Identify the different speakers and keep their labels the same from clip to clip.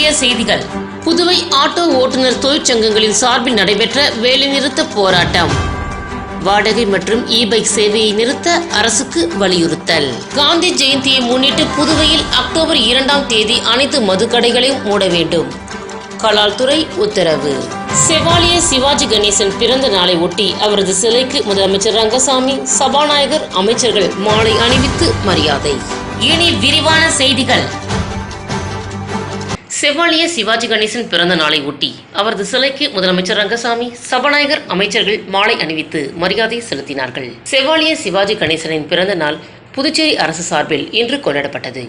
Speaker 1: முக்கிய செய்திகள். புதுவை ஆட்டோ ஓட்டுநர் தொழிற்சங்கங்களின் சார்பில் நடைபெற்ற வேலைநிறுத்த போராட்டம். வாடகை மற்றும் இ பைக் சேவையை நிறுத்த அரசுக்கு வலியுறுத்தல். காந்தி ஜெயந்தியை முன்னிட்டு புதுவையில் அக்டோபர் இரண்டாம் தேதி அனைத்து மதுக்கடைகளையும் மூட வேண்டும். கலால்துறை உத்தரவு. செவாலிய சிவாஜி கணேசன் பிறந்த நாளை ஒட்டி அவரது சிலைக்கு முதலமைச்சர் ரங்கசாமி சபாநாயகர் அமைச்சர்கள் மாலை அணிவித்து மரியாதை. இனி விரிவான செய்திகள். செவ்வாலிய சிவாஜி கணேசன் பிறந்த நாளை ஒட்டி அவரது சிலைக்கு முதலமைச்சர் ரங்கசாமி சபாநாயகர் அமைச்சர்கள் மாலை அணிவித்து மரியாதை செலுத்தினார்கள். செவ்வாலிய சிவாஜி கணேசனின் பிறந்த நாள் புதுச்சேரி அரசு சார்பில் இன்று கொண்டாடப்பட்டது.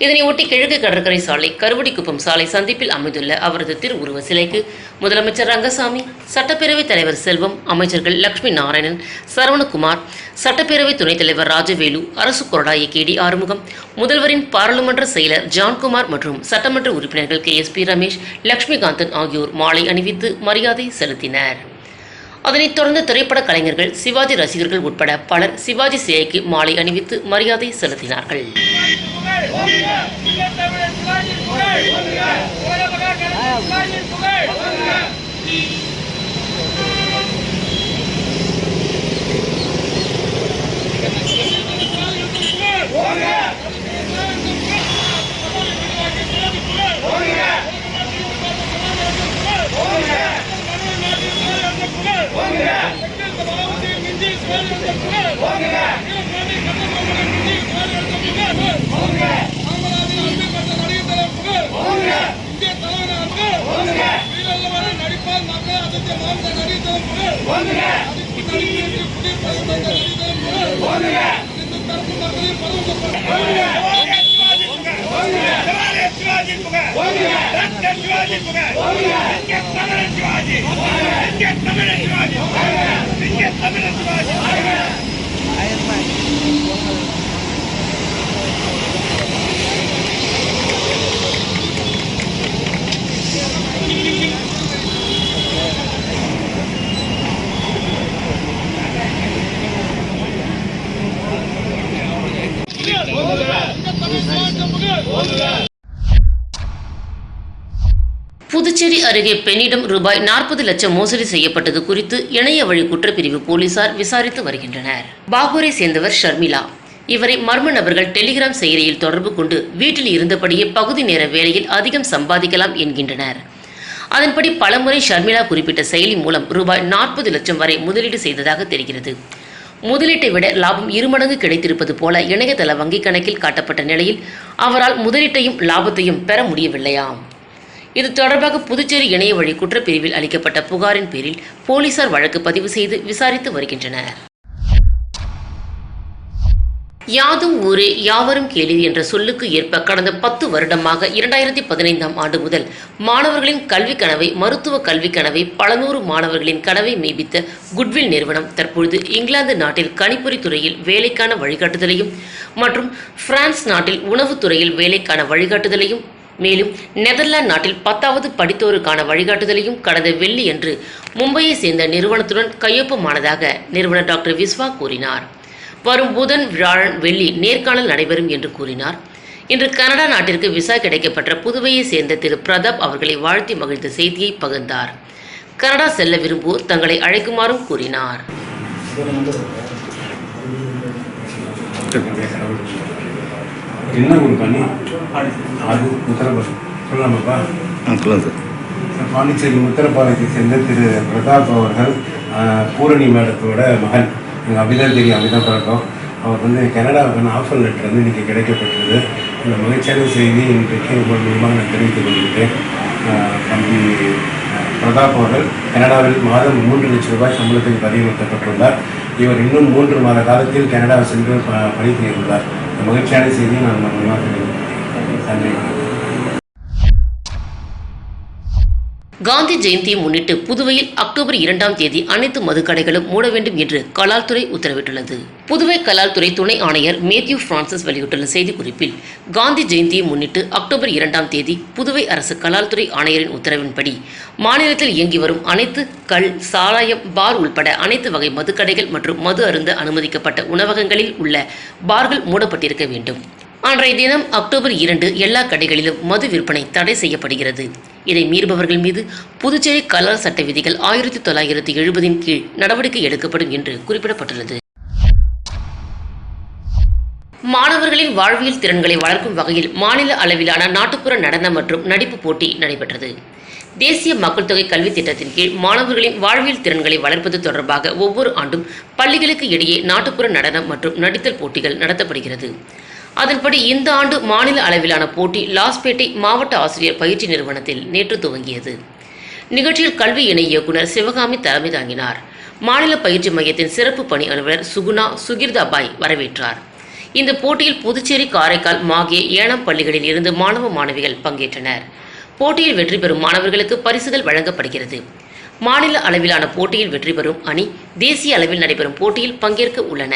Speaker 1: இதனையொட்டி கிழக்கு கடற்கரை சாலை கருவடிக்குப்பம் சாலை சந்திப்பில் அமைந்துள்ள அவரது திருவுருவ சிலைக்கு முதலமைச்சர் ரங்கசாமி சட்டப்பேரவைத் தலைவர் செல்வம் அமைச்சர்கள் லட்சுமி நாராயணன் சரவணகுமார் சட்டப்பேரவை துணைத் தலைவர் ராஜவேலு அரசு கொறடா கே டி ஆறுமுகம் முதல்வரின் பாராளுமன்ற செயலர் ஜான்குமார் மற்றும் சட்டமன்ற உறுப்பினர்கள் K S P Ramesh Lakshmikanthan ஆகியோர் மாலை அணிவித்து மரியாதை செலுத்தினர். அதனைத் தொடர்ந்து திரைப்பட கலைஞர்கள் சிவாஜி ரசிகர்கள் உட்பட பலர் சிவாஜி சிலைக்கு மாலை அணிவித்து மரியாதை செலுத்தினார்கள். தமிழன் புதுச்சேரி அருகே பெண்ணிடம் ரூபாய் நாற்பது லட்சம் மோசடி செய்யப்பட்டது குறித்து இணைய வழி குற்றப்பிரிவு போலீசார் விசாரித்து வருகின்றனர். பாகூரை சேர்ந்தவர் ஷர்மிளா. இவரை மர்ம நபர்கள் டெலிகிராம் செயலியில் தொடர்பு கொண்டு வீட்டில் இருந்தபடியே பகுதி நேர வேலையில் அதிகம் சம்பாதிக்கலாம் என்கின்றனர். அதன்படி பலமுறை ஷர்மிளா குறிப்பிட்ட செயலி மூலம் ரூபாய் நாற்பது லட்சம் வரை முதலீடு செய்ததாக தெரிகிறது. முதலீட்டை விட லாபம் இருமடங்கு கிடைத்திருப்பது போல இணையதள வங்கிக் கணக்கில் காட்டப்பட்ட நிலையில் அவரால் முதலீட்டையும் லாபத்தையும் பெற முடியவில்லையாம் இது தொடர்பாக புதுச்சேரி இணைய வழி குற்றப்பிரிவில் அளிக்கப்பட்ட புகாரின் பேரில் போலீசார் வழக்கு பதிவு செய்து விசாரித்து வருகின்றனர். யாதும் ஊரே யாவரும் கேளீர் என்ற சொல்லுக்கு ஏற்ப கடந்த பத்து வருடமாக இரண்டாயிரத்தி பதினைந்தாம் ஆண்டு முதல் மாணவர்களின் கல்விக் கனவை மருத்துவ கல்வி கனவை பல நூறு மாணவர்களின் கனவை மெய்ப்பித்த குட்வில் நிறுவனம் தற்பொழுது இங்கிலாந்து நாட்டில் கணிப்பொறி துறையில் வேலைக்கான வழிகாட்டுதலையும் மற்றும் பிரான்ஸ் நாட்டில் உணவுத் துறையில் வேலைக்கான வழிகாட்டுதலையும் மேலும் நெதர்லாந்து நாட்டில் பத்தாவது படித்தோருக்கான வழிகாட்டுதலையும் கடந்த வெள்ளி என்று மும்பையை சேர்ந்த நிறுவனத்துடன் கையொப்பமானதாக நிறுவனர் டாக்டர் விஸ்வா கூறினார். வரும் புதன் வியாழன் வெள்ளி நேர்காணல் நடைபெறும் என்று கூறினார். இன்று கனடா நாட்டிற்கு விசா கிடைக்கப்பட்ட புதுவையை சேர்ந்த திரு பிரதாப் அவர்களை வாழ்த்தி மகிழ்ந்த செய்தியை பகிர்ந்தார். கனடா செல்ல விரும்புவோர் தங்களை அழைக்குமாறும் கூறினார்.
Speaker 2: என்ன ஒரு பண்ணி அது உத்தரப்பிரதேசம் சொல்லலாமாப்பா
Speaker 3: ஆ சொல்லுங்கள் சார்.
Speaker 2: பாண்டிச்சேரி உத்தரப்பாளையத்தை சேர்ந்த திரு பிரதாப் அவர்கள் பூரணி மேடத்தோட மகன். எங்கள் அபிதான் தெரியும் அபிதான் பழக்கம் அவர் வந்து கனடாவுக்கான ஆஃபர் லெட்டர் வந்து இன்றைக்கி கிடைக்கப்பட்டது இந்த மகிழ்ச்சியான செய்தி இன்றைக்கு உங்கள் மூலமாக நான் தெரிவித்துக் கொள்கிறேன் தம்பி பிரதாப் அவர்கள் கனடாவில் மாதம் மூன்று லட்சம் ரூபாய் சம்பளத்தில் பதிவுறுத்தப்பட்டுள்ளார் இவர் இன்னும் மூன்று மாத காலத்தில் கனடா சென்று ப- பணி செய்துள்ளார் இந்த மகிழ்ச்சியான செய்தியை நான் உங்கள் மூலமாக தெரிவிக்கிறேன் நன்றி.
Speaker 1: காந்தி ஜெயந்தியை முன்னிட்டு புதுவையில் அக்டோபர் இரண்டாம் தேதி அனைத்து மதுக்கடைகளும் மூட வேண்டும் என்று கலால்துறை உத்தரவிட்டுள்ளது. புதுவை கலால்துறை துணை ஆணையர் மேத்யூ பிரான்சிஸ் வெளியிட்டுள்ள செய்திக்குறிப்பில் காந்தி ஜெயந்தியை முன்னிட்டு அக்டோபர் இரண்டாம் தேதி புதுவை அரசு கலால்துறை ஆணையரின் உத்தரவின்படி மாநிலத்தில் இயங்கி வரும் அனைத்து கல் சாராயம் பார் உள்பட அனைத்து வகை மதுக்கடைகள் மற்றும் மது அருந்த அனுமதிக்கப்பட்ட உணவகங்களில் உள்ள பார்கள் மூடப்பட்டிருக்க வேண்டும். அன்றைய தினம் அக்டோபர் இரண்டு எல்லா கடைகளிலும் மது விற்பனை தடை செய்யப்படுகிறது. இதை மீறுபவர்கள் மீது புதுச்சேரி கலால் சட்ட விதிகள் ஆயிரத்தி தொள்ளாயிரத்தி எழுபதின் கீழ் நடவடிக்கை எடுக்கப்படும் என்று குறிப்பிடப்பட்டுள்ளது. மாணவர்களின் வாழ்வியல் திறன்களை வளர்க்கும் வகையில் மாநில அளவிலான நாட்டுப்புற நடன மற்றும் நடிப்பு போட்டி நடைபெற்றது. தேசிய மக்கள் தொகை கல்வி திட்டத்தின் கீழ் மாணவர்களின் வாழ்வியல் திறன்களை வளர்ப்பது தொடர்பாக ஒவ்வொரு ஆண்டும் பள்ளிகளுக்கு இடையே நாட்டுப்புற நடனம் மற்றும் நடித்தல் போட்டிகள் நடத்தப்படுகிறது. அதன்படி இந்த ஆண்டு மாநில அளவிலான போட்டி லாஸ்பேட்டை மாவட்ட ஆசிரியர் பயிற்சி நிறுவனத்தில் நேற்று துவங்கியது. நிகழ்ச்சியில் கல்வி இணை இயக்குனர் சிவகாமி தலைமை தாங்கினார். மாநில பயிற்சி மையத்தின் சிறப்பு பணி அலுவலர் சுகுணா சுகிர்தாபாய் வரவேற்றார். இந்த போட்டியில் புதுச்சேரி காரைக்கால் மாகே ஏனாம் பள்ளிகளில் இருந்து மாணவ மாணவிகள் பங்கேற்றனர். போட்டியில் வெற்றி பெறும் மாணவர்களுக்கு பரிசுகள் வழங்கப்படுகிறது. மாநில அளவிலான போட்டியில் வெற்றி பெறும் அணி தேசிய அளவில் நடைபெறும் போட்டியில் பங்கேற்க உள்ளன.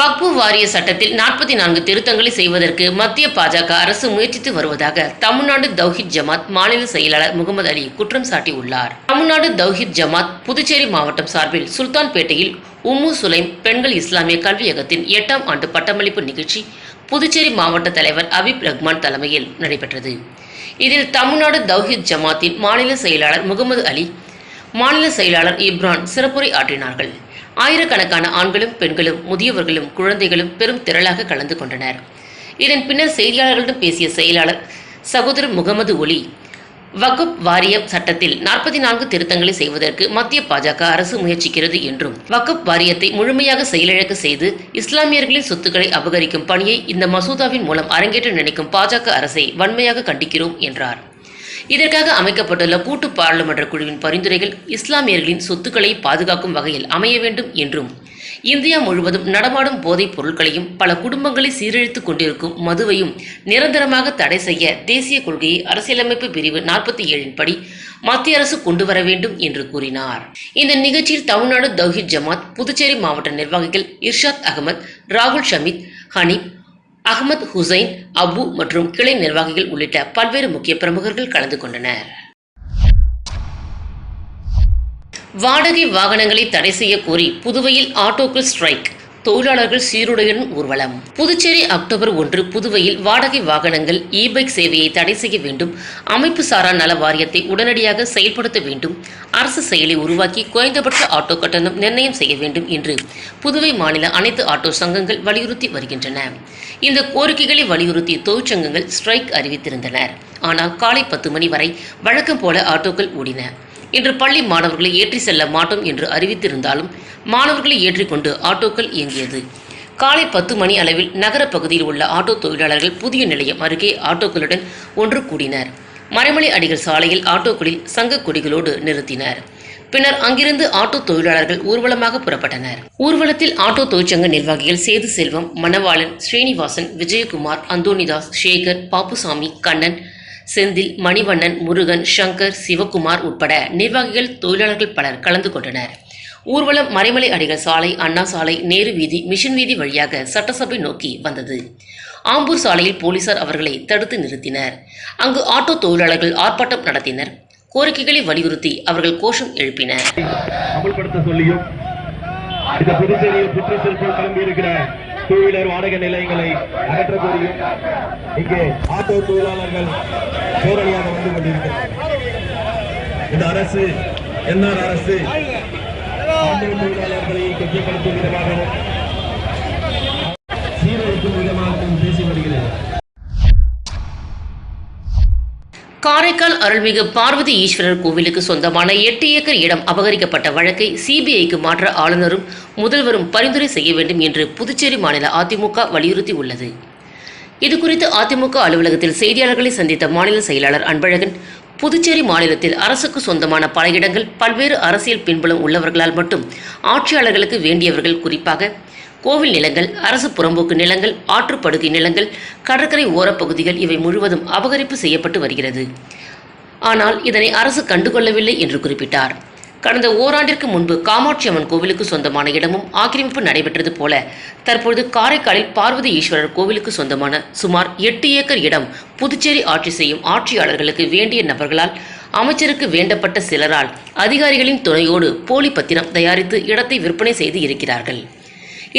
Speaker 1: வக்பு வாரிய சட்டத்தில் நாற்பத்தி நான்கு திருத்தங்களை செய்வதற்கு மத்திய பாஜக அரசு முயற்சித்து வருவதாக தமிழ்நாடு தௌஹித் ஜமாத் மாநில செயலாளர் முகமது அலி குற்றம் சாட்டியுள்ளார். தமிழ்நாடு தௌஹித் ஜமாத் புதுச்சேரி மாவட்டம் சார்பில் சுல்தான்பேட்டையில் உம்மு சுலைம் பெண்கள் இஸ்லாமிய கல்வியகத்தின் எட்டாம் ஆண்டு பட்டமளிப்பு நிகழ்ச்சி புதுச்சேரி மாவட்ட தலைவர் அபிப் ரஹ்மான் தலைமையில் நடைபெற்றது. இதில் தமிழ்நாடு தௌஹித் ஜமாத்தின் மாநில செயலாளர் முகமது அலி மாநில செயலாளர் இப்ரான் சிறப்புரை ஆற்றினார்கள். ஆயிரக்கணக்கான ஆண்களும் பெண்களும் முதியவர்களும் குழந்தைகளும் பெரும் திரளாக கலந்து கொண்டனர். இதன் பின்னர் செய்தியாளர்களிடம் பேசிய செயலாளர் சகோதரர் முகமது ஒலி வகுப் வாரிய சட்டத்தில் நாற்பத்தி நான்கு திருத்தங்களை செய்வதற்கு மத்திய பாஜக அரசு முயற்சிக்கிறது என்றும் வகுப் வாரியத்தை முழுமையாக செயலிழக்க செய்து இஸ்லாமியர்களின் சொத்துக்களை அபகரிக்கும் பணியை இந்த மசோதாவின் மூலம் அரங்கேற்ற நினைக்கும் பாஜக அரசை வன்மையாக கண்டிக்கிறோம் என்றார். இதற்காக அமைக்கப்பட்டுள்ள கூட்டு பாராளுமன்ற குழுவின் பரிந்துரைகள் இஸ்லாமியர்களின் சொத்துக்களை பாதுகாக்கும் வகையில் அமைய வேண்டும் என்றும் இந்தியா முழுவதும் நடமாடும் போதைப் பொருட்களையும் பல குடும்பங்களை சீரழித்துக் கொண்டிருக்கும் மதுவையும் நிரந்தரமாக தடை செய்ய தேசிய கொள்கையை அரசியலமைப்பு பிரிவு நாற்பத்தி ஏழின் படி மத்திய அரசு கொண்டு வர வேண்டும் என்று கூறினார். இந்த நிகழ்ச்சியில் தமிழ்நாடு தௌஹித் ஜமாத் புதுச்சேரி மாவட்ட நிர்வாகிகள் இர்ஷாத் அகமது ராகுல் ஷமித் ஹனீப் அகமது ஹுசைன் அபு மற்றும் கிளை நிர்வாகிகள் உள்ளிட்ட பல்வேறு முக்கிய பிரமுகர்கள் கலந்து கொண்டனர். வாடகை வாகனங்களை தடை செய்ய கோரி புதுவையில் ஆட்டோக்கள் ஸ்ட்ரைக். தொழிலாளர்கள் சீருடையுடன் ஊர்வலம். புதுச்சேரி அக்டோபர் ஒன்று புதுவையில் வாடகை வாகனங்கள் இ பைக் சேவையை தடை செய்ய வேண்டும். அமைப்பு சாரா நல வாரியத்தை உடனடியாக செயல்படுத்த வேண்டும். அரசு செயலை உருவாக்கி குறைந்தபட்ச ஆட்டோ கட்டணம் நிர்ணயம் செய்ய வேண்டும் என்று புதுவை மாநில அனைத்து ஆட்டோ சங்கங்கள் வலியுறுத்தி வருகின்றன. இந்த கோரிக்கைகளை வலியுறுத்தி தொழிற்சங்கங்கள் ஸ்ட்ரைக் அறிவித்திருந்தனர். ஆனால் காலை பத்து மணி வரை வழக்கம் போல ஆட்டோக்கள் ஓடின. இன்று பள்ளி மாணவர்களை ஏற்றி செல்ல மாட்டோம் என்று அறிவித்திருந்தாலும் மாணவர்களை ஏற்றிக்கொண்டு ஆட்டோக்கள் இயங்கியது. காலை பத்து மணி அளவில் நகர பகுதியில் உள்ள ஆட்டோ தொழிலாளர்கள் புதிய நிலையம் அருகே ஆட்டோக்களுடன் ஒன்று கூடினர். மறைமலை அடிகள் சாலையில் ஆட்டோக்களில் சங்க கொடிகளோடு நிறுத்தினர். பின்னர் அங்கிருந்து ஆட்டோ தொழிலாளர்கள் ஊர்வலமாக புறப்பட்டனர். ஊர்வலத்தில் ஆட்டோ தொழிற்சங்க நிர்வாகிகள் சேது செல்வம் மணவாளன் ஸ்ரீனிவாசன் விஜயகுமார் அந்தோனிதாஸ் சேகர் பாப்புசாமி கண்ணன் செந்தில் மணிவண்ணன் முருகன் சங்கர் சிவகுமார் உட்பட நிர்வாகிகள் தொழிலாளர்கள் பலர் கலந்து கொண்டனர். ஊர்வலம் மறைமலை அடிகள் சாலை அண்ணா சாலை நேரு வீதி மிஷன் வீதி வழியாக சட்டசபை நோக்கி வந்தது. ஆம்பூர் சாலையில் போலீசார் அவர்களை தடுத்து நிறுத்தினர். அங்கு ஆட்டோ தொழிலாளர்கள் ஆர்ப்பாட்டம் நடத்தினர். கோரிக்கைகளை வலியுறுத்தி அவர்கள் கோஷம் எழுப்பினர்.
Speaker 3: டூ வீலர் வாடகை நிலையங்களை அகற்ற கோரியும் இங்கே ஆட்டோ தொழிலாளர்கள் பேரணியாக வந்து கொண்டிருக்கிறார் இந்த அரசு என்ஆர் அரசு ஆட்டோ தொழிலாளர்களை கொச்சைப்படுத்தும் விதமாகவும் சீரழிக்கும் விதமாகவும் பேசி வருகிறது
Speaker 1: காரைக்கால் அருள்மிகு பார்வதி ஈஸ்வரர் கோவிலுக்கு சொந்தமான எட்டு ஏக்கர் இடம் அபகரிக்கப்பட்ட வழக்கை சிபிஐக்கு மாற்ற ஆளுநரும் முதல்வரும் பரிந்துரை செய்ய வேண்டும் என்று புதுச்சேரி மாநில அதிமுக வலியுறுத்தி உள்ளது. இதுகுறித்து அதிமுக அலுவலகத்தில் செய்தியாளர்களை சந்தித்த மாநில செயலாளர் அன்பழகன் புதுச்சேரி மாநிலத்தில் அரசுக்கு சொந்தமான பல இடங்கள் பல்வேறு அரசியல் பின்புலம் உள்ளவர்களால் மட்டும் ஆட்சியாளர்களுக்கு வேண்டியவர்கள் குறிப்பாக கோவில் நிலங்கள் அரசு புறம்போக்கு நிலங்கள் ஆற்றுப்படுகை நிலங்கள் கடற்கரை ஓரப்பகுதிகள் இவை முழுவதும் அபகரிப்பு செய்யப்பட்டு வருகிறது. ஆனால் இதனை அரசு கண்டுகொள்ளவில்லை என்று குறிப்பிட்டார். கடந்த ஓராண்டிற்கு முன்பு காமாட்சி அம்மன் கோவிலுக்கு சொந்தமான இடமும் ஆக்கிரமிப்பு நடைபெற்றது போல தற்பொழுது காரைக்காலில் பார்வதி ஈஸ்வரர் கோவிலுக்கு சொந்தமான சுமார் எட்டு ஏக்கர் இடம் புதுச்சேரி ஆட்சி செய்யும் ஆட்சியாளர்களுக்கு வேண்டிய நபர்களால் அமைச்சருக்கு வேண்டப்பட்ட சிலரால் அதிகாரிகளின் துணையோடு போலி பத்திரம் தயாரித்து இடத்தை விற்பனை செய்து இருக்கிறார்கள்.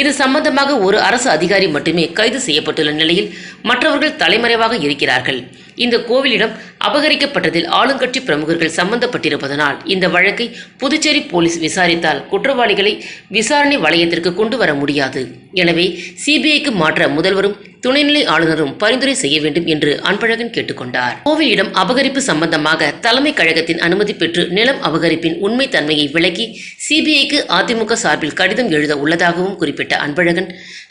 Speaker 1: இது சம்பந்தமாக ஒரு அரசு அதிகாரி மட்டுமே கைது செய்யப்பட்டுள்ள நிலையில் மற்றவர்கள் தலைமறைவாக இருக்கிறார்கள். இந்த கோவிலிடம் அபகரிக்கப்பட்டதில் ஆளுங்கட்சி பிரமுகர்கள் சம்பந்தப்பட்டிருப்பதனால் இந்த வழக்கை புதுச்சேரி போலீஸ் விசாரித்தால் குற்றவாளிகளை விசாரணை வளையத்திற்கு கொண்டு வர முடியாது. எனவே சிபிஐக்கு மாற்ற முதல்வரும் துணைநிலை ஆளுநரும் பரிந்துரை செய்ய வேண்டும் என்று அன்பழகன் கேட்டுக்கொண்டார். கோவிலிடம் அபகரிப்பு சம்பந்தமாக தலைமை கழகத்தின் அனுமதி பெற்று நிலம் அபகரிப்பின் உண்மை தன்மையை விளக்கி சிபிஐக்கு அதிமுக சார்பில் கடிதம் எழுத உள்ளதாகவும் குறிப்பிட்ட அன்பழகன்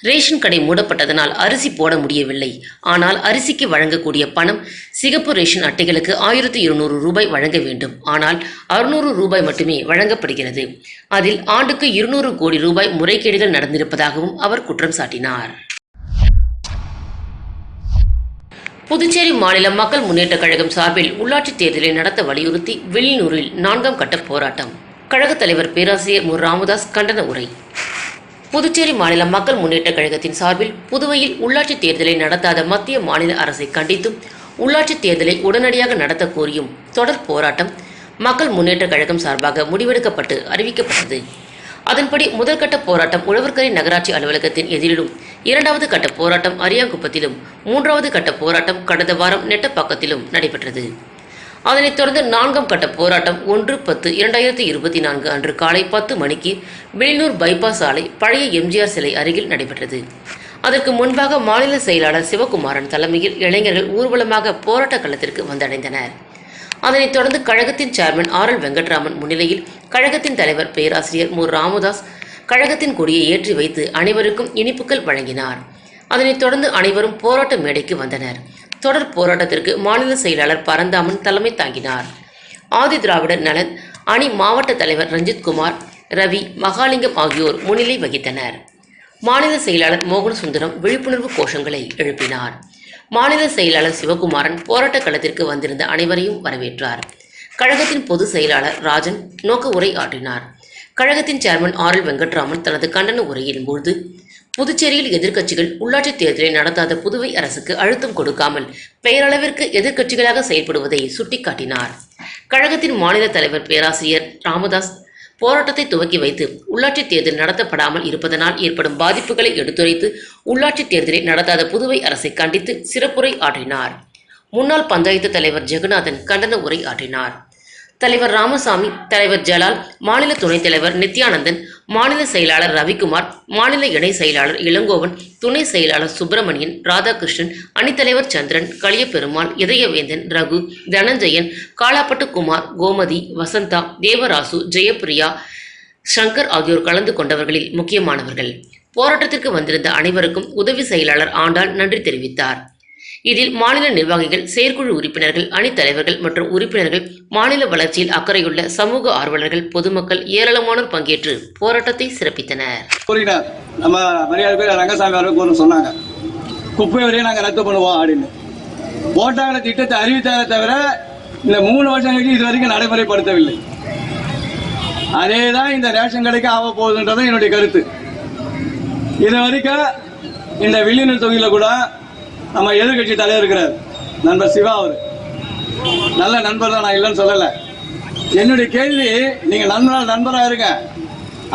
Speaker 1: ரேஷன் கடை மூடப்பட்டதனால் அரிசி போட முடியவில்லை. ஆனால் அரிசிக்கு வழங்கக்கூடிய பணம் சிகப்பு ரேஷன் அட்டைகளுக்கு ஆயிரத்தி இருநூறு ரூபாய் வழங்க வேண்டும். ஆனால் அறுநூறு ரூபாய் மட்டுமே வழங்கப்படுகிறது. அதில் ஆண்டுக்கு இருநூறு கோடி ரூபாய் முறைகேடுகள் நடந்திருப்பதாகவும் அவர் குற்றம் சாட்டினார். புதுச்சேரி மாநில மக்கள் முன்னேற்றக் கழகம் சார்பில் உள்ளாட்சித் தேர்தலை நடத்த வலியுறுத்தி வில்லியனூரில் நான்காம் கட்ட போராட்டம். கழகத் தலைவர் பேராசிரியர் மு. ராமதாஸ் கண்டன உரை. புதுச்சேரி மாநில மக்கள் முன்னேற்றக் கழகத்தின் சார்பில் புதுவையில் உள்ளாட்சித் தேர்தலை நடத்தாத மத்திய மாநில அரசை கண்டித்தும் உள்ளாட்சித் தேர்தலை உடனடியாக நடத்த கோரியும் தொடர் போராட்டம் மக்கள் முன்னேற்றக் கழகம் சார்பாக முடிவெடுக்கப்பட்டு அறிவிக்கப்பட்டது. அதன்படி முதற்கட்ட போராட்டம் உழவர்கரை நகராட்சி அலுவலகத்தின் எதிரிலும் இரண்டாவது கட்ட போராட்டம் அரியாங்குப்பத்திலும் மூன்றாவது கட்ட போராட்டம் கடந்த வாரம் நெட்டப்பாக்கத்திலும் நடைபெற்றது. அதனைத் தொடர்ந்து நான்காம் கட்ட போராட்டம் ஒன்று பத்து இரண்டாயிரத்தி இருபத்தி நான்கு அன்று காலை பத்து மணிக்கு வெளியூர் பைபாஸ் சாலை பழைய எம்ஜிஆர் சிலை அருகில் நடைபெற்றது. அதற்கு முன்பாக மாநில செயலாளர் சிவகுமாரன் தலைமையில் இளைஞர்கள் ஊர்வலமாக போராட்ட களத்திற்கு வந்தடைந்தனர். அதனைத் தொடர்ந்து கழகத்தின் சேர்மன் ஆர் எல் வெங்கட்ராமன் முன்னிலையில் கழகத்தின் தலைவர் பேராசிரியர் மு. ராமதாஸ் கழகத்தின் கொடியை ஏற்றி வைத்து அனைவருக்கும் இனிப்புகள் வழங்கினார். அதனைத் தொடர்ந்து அனைவரும் போராட்ட மேடைக்கு வந்தனர். தொடர் போராட்டத்திற்கு மாநில செயலாளர் பரந்தாமன் தலைமை தாங்கினார். ஆதி திராவிடர் நலன் அணி மாவட்ட தலைவர் ரஞ்சித் குமார் ரவி மகாலிங்கம் ஆகியோர் முன்னிலை வகித்தனர். மாநில செயலாளர் மோகன் சுந்தரம் விழிப்புணர்வு கோஷங்களை எழுப்பினார். மாநில செயலாளர் சிவகுமாரன் போராட்ட களத்திற்கு வந்திருந்த அனைவரையும் வரவேற்றார். கழகத்தின் பொதுச் செயலாளர் ராஜன் நோக்க உரை ஆற்றினார். கழகத்தின் சேர்மன் ஆர் எல் வெங்கட்ராமன் தனது கண்டன உரையின் போது புதுச்சேரியில் எதிர்க்கட்சிகள் உள்ளாட்சித் தேர்தலை நடத்தாத புதுவை அரசுக்கு அழுத்தம் கொடுக்காமல் பெயரளவிற்கு எதிர்க்கட்சிகளாக செயல்படுவதை சுட்டிக்காட்டினார். கழகத்தின் மாநில தலைவர் பேராசிரியர் ராமதாஸ் போராட்டத்தை துவக்கி வைத்து உள்ளாட்சித் தேர்தல் நடத்தப்படாமல் இருப்பதனால் ஏற்படும் பாதிப்புகளை எடுத்துரைத்து உள்ளாட்சித் தேர்தலை நடத்தாத புதுவை அரசை கண்டித்து சிறப்புரை ஆற்றினார். முன்னாள் பஞ்சாயத்து தலைவர் ஜெகநாதன் கண்டன உரை ஆற்றினார். தலைவர் ராமசாமி தலைவர் ஜலால் மாநில துணைத் தலைவர் நித்யானந்தன் மாநில செயலாளர் ரவிக்குமார் மாநில இணை செயலாளர் இளங்கோவன் துணை செயலாளர் சுப்பிரமணியன் ராதாகிருஷ்ணன் அணித்தலைவர் சந்திரன் களியப்பெருமாள் இதயவேந்தன் ரகு தனஞ்சயன் காலாப்பட்டு குமார் கோமதி வசந்தா தேவராசு ஜெயப்பிரியா சங்கர் ஆகியோர் கலந்து கொண்டவர்களில் முக்கியமானவர்கள். போராட்டத்திற்கு வந்திருந்த அனைவருக்கும் உதவி செயலாளர் ஆண்டாள் நன்றி தெரிவித்தார். இதில் மாநில நிர்வாகிகள் செயற்குழு உறுப்பினர்கள் அணித் தலைவர்கள் மற்றும் உறுப்பினர்கள் மாநில வளர்ச்சியில் அக்கறையுள்ள சமூக ஆர்வலர்கள் பொதுமக்கள் ஏராளமானோர் பங்கேற்று போராட்டத்தை சிறப்பித்தனர்.
Speaker 4: நம்ம மரியாதை ரங்கசாமி அவர்கள் சொன்னாங்க. குப்பை வரையும் நாங்கள் ரத்து பண்ணுவோம் அப்படின்னு. ஓட்டாள திட்டத்தை அறிவித்தாரே தவிர இந்த மூணு வருஷங்களுக்கு இது வரைக்கும் நடைமுறைப்படுத்தவில்லை. அதே தான் இந்த ரேஷன் கடைக்கு ஆக போகுதுன்றதான் என்னுடைய கருத்து. இது வரைக்கும் இந்த வில்லியனூர் தொகையில் கூட நம்ம எதிர்கட்சி தலைவர் இருக்கிறார். நண்பர் சிவா அவர். நல்ல நண்பர் தான் நான் இல்லைன்னு சொல்லலை. என்னுடைய கேள்வி நீங்க நண்பரால் நண்பராக இருங்க.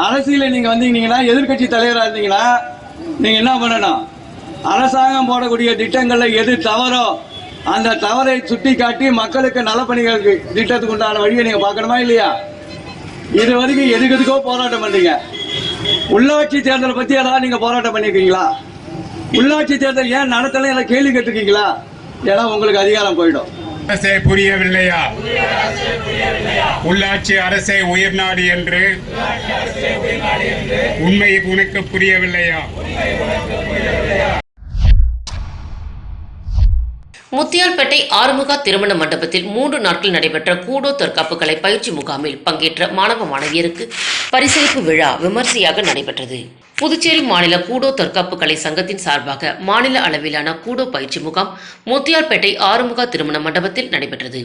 Speaker 4: அரசியல நீங்க வந்தீங்கன்னா எதிர்க்கட்சி தலைவராக இருந்தீங்கன்னா நீங்க என்ன பண்ணணும்? அரசாங்கம் போடக்கூடிய திட்டங்களில் எது தவறோ அந்த தவறை சுட்டி காட்டி மக்களுக்கு நலப்பணிகளுக்கு திட்டத்துக்கு உண்டான வழியை நீங்க பார்க்கணுமா இல்லையா? இது வரைக்கும் எதுக்கு எதுக்கோ போராட்டம் பண்றீங்க உள்ளாட்சி தேர்தலை பத்தி ஏதாவது நீங்க போராட்டம் பண்ணியிருக்கீங்களா உள்ளாட்சி தேர்தல் ஏன் நடத்தல எல்லாம் கேள்வி கேட்டிருக்கீங்களா? ஏன்னா உங்களுக்கு அதிகாரம் போயிடும்.
Speaker 5: அரசே புரியவில்லையா? உள்ளாட்சி அரசே உயர்நாடு என்று உண்மை உனக்கு புரியவில்லையா?
Speaker 1: முத்தியால்பேட்டை ஆறுமுக திருமண மண்டபத்தில் மூன்று நாட்கள் நடைபெற்ற கூடோ தற்காப்பு கலை பயிற்சி முகாமில் பங்கேற்ற மாணவ மாணவியருக்கு பரிசளிப்பு விழா விமர்சையாக நடைபெற்றது. புதுச்சேரி மாநில கூடோ தற்காப்பு கலை சங்கத்தின் சார்பாக மாநில அளவிலான கூடோ பயிற்சி முகாம் முத்தியால்பேட்டை ஆறுமுகா திருமண மண்டபத்தில் நடைபெற்றது.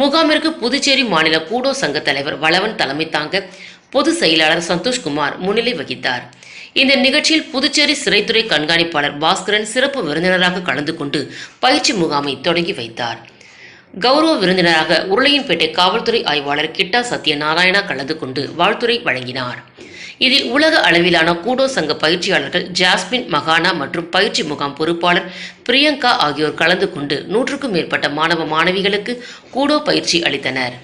Speaker 1: முகாமிற்கு புதுச்சேரி மாநில கூடோ சங்க தலைவர் வளவன் தலைமை தாங்க பொதுச் செயலாளர் சந்தோஷ்குமார் முன்னிலை வகித்தார். இந்த நிகழ்ச்சியில் புதுச்சேரி சிறைத்துறை கண்காணிப்பாளர் பாஸ்கரன் சிறப்பு விருந்தினராக கலந்து கொண்டு பயிற்சி முகாமை தொடங்கி வைத்தார். கௌரவ விருந்தினராக உருளையன்பேட்டை காவல்துறை ஆய்வாளர் கிட்டா சத்யநாராயணா கலந்து கொண்டு வாழ்த்துறை வழங்கினார். இதில் உலக அளவிலான கூடோ சங்க பயிற்சியாளர்கள் ஜாஸ்மின் மகானா மற்றும் பயிற்சி முகாம் பொறுப்பாளர் பிரியங்கா ஆகியோர் கலந்து கொண்டு நூற்றுக்கும் மேற்பட்ட மாணவ மாணவிகளுக்கு கூடோ பயிற்சி அளித்தனர்.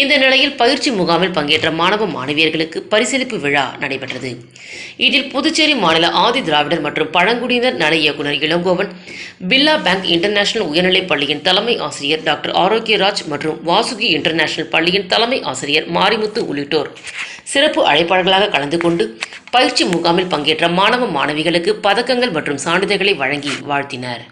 Speaker 1: இந்த நிலையில் பயிற்சி முகாமில் பங்கேற்ற மாணவ மாணவியர்களுக்கு பரிசளிப்பு விழா நடைபெற்றது. இதில் புதுச்சேரி மாநில ஆதி திராவிடர் மற்றும் பழங்குடியினர் நல இயக்குனர் இளங்கோவன் பில்லா பேங்க் இன்டர்நேஷனல் உயர்நிலைப் பள்ளியின் தலைமை ஆசிரியர் டாக்டர் ஆரோக்கியராஜ் மற்றும் வாசுகி இன்டர்நேஷனல் பள்ளியின் தலைமை ஆசிரியர் மாரிமுத்து உள்ளிட்டோர். சிறப்பு அழைப்பாளர்களாக கலந்து கொண்டு பயிற்சி முகாமில் பங்கேற்ற மாணவ மாணவிகளுக்கு பதக்கங்கள் மற்றும் சான்றிதழ்களை வழங்கி வாழ்த்தினர்.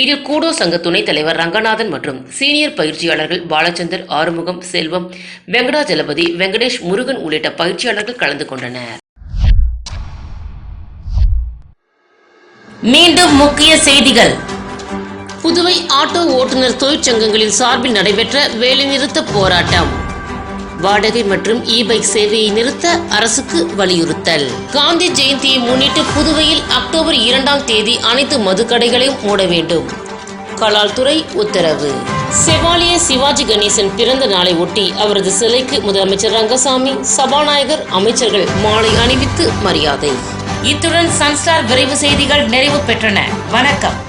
Speaker 1: இதில் கூடோ சங்க துணைத் தலைவர் ரங்கநாதன் மற்றும் சீனியர் பயிற்சியாளர்கள் பாலச்சந்தர் ஆறுமுகம் செல்வம் வெங்கடாஜலபதி வெங்கடேஷ் முருகன் உள்ளிட்ட பயிற்சியாளர்கள் கலந்து கொண்டனர். மீண்டும் முக்கிய செய்திகள். புதுவை ஆட்டோ ஓட்டுநர் தொழிற்சங்கங்களின் சார்பில் நடைபெற்ற வேலைநிறுத்த போராட்டம். வாடகை மற்றும் இ பைக் சேவையை நிறுத்த அரசுக்கு வலியுறுத்தல். காந்தி ஜெயந்தியை முன்னிட்டு புதுவையில் அக்டோபர் இரண்டாம் தேதி அனைத்து மதுக்கடைகளையும் மூட வேண்டும். கலால்துறை உத்தரவு. செவாலிய சிவாஜி கணேசன் பிறந்த நாளை ஒட்டி அவரது சிலைக்கு முதலமைச்சர் ரங்கசாமி சபாநாயகர் அமைச்சர்கள் மாலை அணிவித்து மரியாதை. இத்துடன் சன்ஸ்டார் விரைவு செய்திகள் நிறைவு பெற்றன. வணக்கம்.